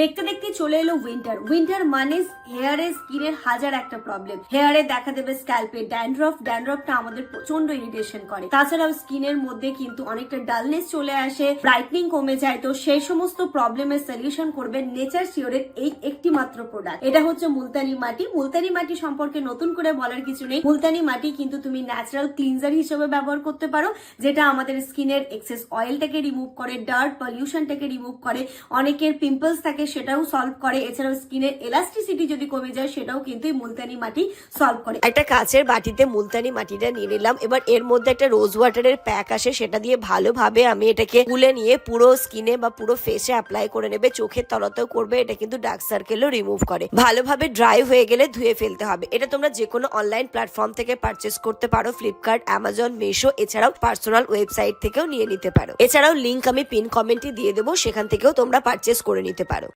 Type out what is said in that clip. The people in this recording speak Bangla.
দেখতে দেখতে চলে এলো উইন্টার উইন্টার মানে হেয়ারে স্কিনের হাজার একটা প্রবলেম হেয়ারে দেখা দেবে স্ক্যাল্পে ড্যান্ড্রফ ড্যান্ড্রফটা আমাদের প্রচণ্ড ইরিটেশন করে। তাছাড়াও স্কিনের মধ্যে কিন্তু অনেকটা ডালনেস চলে আসে ব্রাইটনিং কমে যায়। তো সেই সমস্ত প্রবলেমের সলিউশন করবে নেচার শিওরের এই একটি মাত্র প্রোডাক্ট এটা হচ্ছে মুলতানি মাটি। মুলতানি মাটি সম্পর্কে নতুন করে বলার কিছু নেই। মুলতানি মাটি কিন্তু তুমি ন্যাচারাল ক্লিনজার হিসেবে ব্যবহার করতে পারো, যেটা আমাদের স্কিনের এক্সেস অয়েলটাকে রিমুভ করে ডার্ট পলিউশনটাকে রিমুভ করে, অনেকের পিম্পলস থাকে সেটাও সলভ করে। এছাড়াও স্কিনের এলাস্টিসিটি যদি কমে যায়, সেটাও কিন্তু এই মুলতানি মাটি সলভ করে। একটা কাঁচের বাটিতে মুলতানি মাটিটা নিয়ে নিলাম। এবার এর মধ্যে একটা রোজ ওয়াটারের প্যাক আসে, সেটা দিয়ে ভালোভাবে আমি এটাকে গুলে নিয়ে পুরো স্কিনে বা পুরো ফেসে অ্যাপ্লাই করে নেবে। চোখের তলাতেও করবে, এটা কিন্তু ডার্ক সার্কেলও রিমুভ করে। ভালোভাবে ড্রাই হয়ে গেলে ধুয়ে ফেলতে হবে। এটা তোমরা যে কোনো অনলাইন প্ল্যাটফর্ম থেকে পারচেস করতে পারো। ফ্লিপকার্ট অ্যামাজন মিশো এছাড়াও পার্সোনাল ওয়েবসাইট থেকেও নিয়ে নিতে পারো। এছাড়াও লিঙ্ক আমি পিন কমেন্টে দিয়ে দেবো। সেখান থেকেও তোমরা পারচেস করে নিতে পারো।